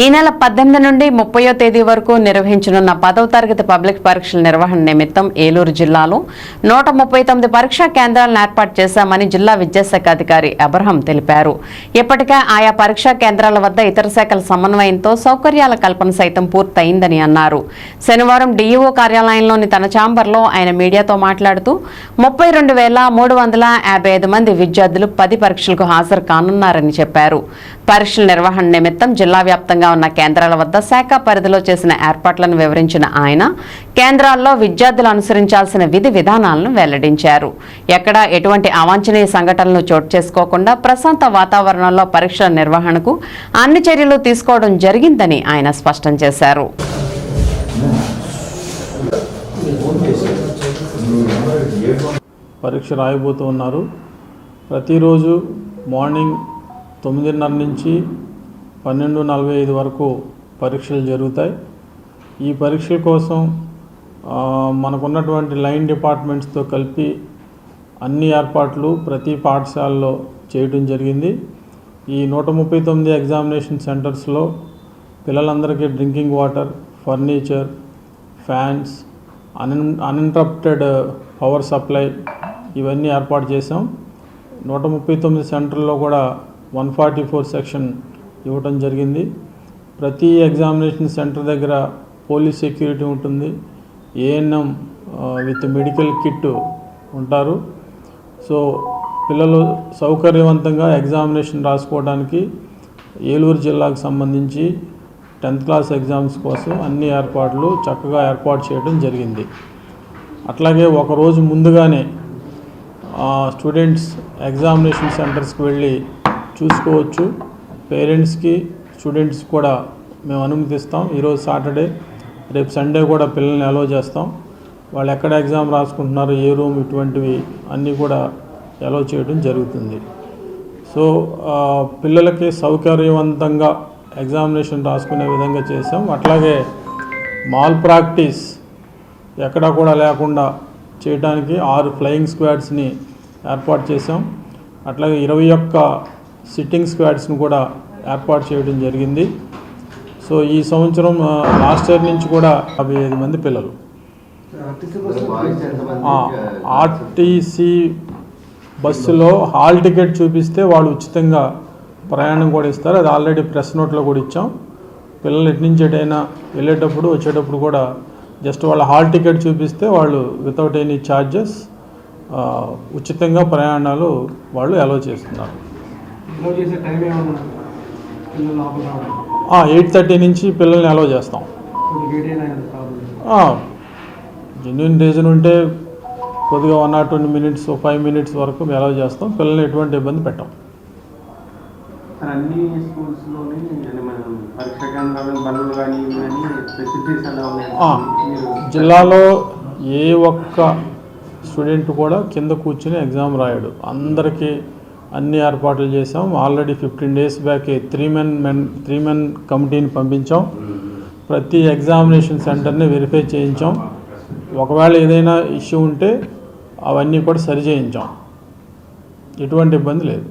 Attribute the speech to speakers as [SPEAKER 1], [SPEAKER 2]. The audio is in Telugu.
[SPEAKER 1] ఈ నెల పద్దెనిమిది నుండి ముప్పయో తేదీ వరకు నిర్వహించనున్న పదవ తరగతి పబ్లిక్ పరీక్షల నిర్వహణ నిమిత్తం ఏలూరు జిల్లాలో నూట ముప్పై తొమ్మిది పరీక్షా కేంద్రాలను ఏర్పాటు చేశామని జిల్లా విద్యాశాఖ అధికారి అబ్రహం తెలిపారు. ఇప్పటికే ఆయా పరీక్షా కేంద్రాల వద్ద ఇతర శాఖల సమన్వయంతో సౌకర్యాల కల్పన సైతం పూర్తయిందని అన్నారు. శనివారం డీఈఓ కార్యాలయంలోని తన ఛాంబర్లో ఆయన మీడియాతో మాట్లాడుతూ ముప్పై రెండు వేల మూడు వందల యాభై ఐదు మంది విద్యార్థులు పది పరీక్షలకు హాజరు కానున్నారని చెప్పారు. పరీక్షల నిర్వహణ నిమిత్తం జిల్లా వ్యాప్తంగా ఉన్న కేంద్రాల వద్ద శాఖ పరిధిలో చేసిన ఏర్పాట్లను వివరించిన ఆయన కేంద్రాల్లో విద్యార్థులు అనుసరించాల్సిన విధి విధానాలను వెల్లడించారు. ఎక్కడా ఎటువంటి అవాంఛనీయ సంఘటనలు చోటు చేసుకోకుండా ప్రశాంత వాతావరణంలో పరీక్షల నిర్వహణకు అన్ని చర్యలు తీసుకోవడం జరిగిందని ఆయన స్పష్టం చేశారు.
[SPEAKER 2] పరీక్ష రాయబోతూ ఉన్నారు. ప్రతిరోజు మార్నింగ్ తొమ్మిదిన్నర నుంచి పన్నెండు నలభై ఐదు వరకు పరీక్షలు జరుగుతాయి. ఈ పరీక్షల కోసం మనకున్నటువంటి లైన్ డిపార్ట్మెంట్స్తో కలిపి అన్ని ఏర్పాట్లు ప్రతి పాఠశాలలో చేయడం జరిగింది. ఈ నూట ముప్పై తొమ్మిది ఎగ్జామినేషన్ సెంటర్స్లో పిల్లలందరికీ drinking water furniture fans un uninterrupted power supply ఇవన్నీ ఏర్పాటు చేసాం నూట ముప్పై తొమ్మిది సెంటర్లో కూడా వన్ ఫార్టీ ఫోర్ సెక్షన్ ఇవ్వటం జరిగింది. ప్రతి ఎగ్జామినేషన్ సెంటర్ దగ్గర పోలీస్ సెక్యూరిటీ ఉంటుంది. ఏఎన్ఎం విత్ మెడికల్ కిట్ ఉంటారు. సో పిల్లలు సౌకర్యవంతంగా ఎగ్జామినేషన్ రాసుకోవడానికి ఏలూరు జిల్లాకు సంబంధించి టెన్త్ క్లాస్ ఎగ్జామ్స్ కోసం అన్ని ఏర్పాట్లు చక్కగా ఏర్పాటు చేయడం జరిగింది. అట్లాగే ఒకరోజు ముందుగానే స్టూడెంట్స్ ఎగ్జామినేషన్ సెంటర్స్కి వెళ్ళి చూసుకోవచ్చు. పేరెంట్స్కి స్టూడెంట్స్ కూడా మేము అనుమతిస్తాం. ఈరోజు సాటర్డే రేపు సండే కూడా పిల్లల్ని అలో చేస్తాం. వాళ్ళు ఎక్కడ ఎగ్జామ్ రాసుకుంటున్నారు ఏ రూమ్ ఇటువంటివి అన్నీ కూడా అలో చేయడం జరుగుతుంది. సో పిల్లలకి సౌకర్యవంతంగా ఎగ్జామినేషన్ రాసుకునే విధంగా చేసాం. అట్లాగే మాల్ ప్రాక్టీస్ ఎక్కడా కూడా లేకుండా చేయడానికి ఆరు ఫ్లయింగ్ స్క్వాడ్స్ని ఏర్పాటు చేసాం. అట్లాగే ఇరవై ఒక్క సిట్టింగ్ స్క్వాడ్స్ని కూడా ఏర్పాటు చేయడం జరిగింది. సో ఈ సంవత్సరం లాస్ట్ ఇయర్ నుంచి కూడా యాభై ఐదు మంది పిల్లలు. ఆర్టీసీ బస్సులో హాల్ టికెట్ చూపిస్తే వాళ్ళు ఉచితంగా ప్రయాణం కూడా ఇస్తారు. అది ఆల్రెడీ ప్రెస్ నోట్లో కూడా ఇచ్చాం. పిల్లలు ఎటు నుంచి ఎటైనా వెళ్ళేటప్పుడు వచ్చేటప్పుడు కూడా జస్ట్ వాళ్ళ హాల్ టికెట్ చూపిస్తే వాళ్ళు వితౌట్ ఎనీ ఛార్జెస్ ఉచితంగా ప్రయాణాలు వాళ్ళు అలో చేస్తున్నారు.
[SPEAKER 3] అలో చేసే టైం ఏమన్నా పిల్లలు లోపల రావడం?
[SPEAKER 2] ఎయిట్ థర్టీ నుంచి పిల్లల్ని అలో చేస్తాం. జెన్యున్ రీజన్ ఉంటే కొద్దిగా one or twenty minutes five minutes వరకు అలౌ చేస్తాం. పిల్లల్ని ఎటువంటి ఇబ్బంది పెట్టాం.
[SPEAKER 4] అన్ని స్కూల్స్లోని పరీక్ష కేంద్రాలు కానీ ఫెసిలిటీస్ ఎలా ఉన్నాయి?
[SPEAKER 2] జిల్లాలో ఏ ఒక్క స్టూడెంట్ కూడా కింద కూర్చుని ఎగ్జామ్ రాయడు. అందరికీ అన్ని ఏర్పాట్లు చేసాం already fifteen days back three men men three men కమిటీని పంపించాం. ప్రతి ఎగ్జామినేషన్ సెంటర్ని వెరిఫై చేయించాం. ఒకవేళ ఏదైనా ఇష్యూ ఉంటే అవన్నీ కూడా సరి చేయించాం. ఎటువంటి ఇబ్బంది లేదు.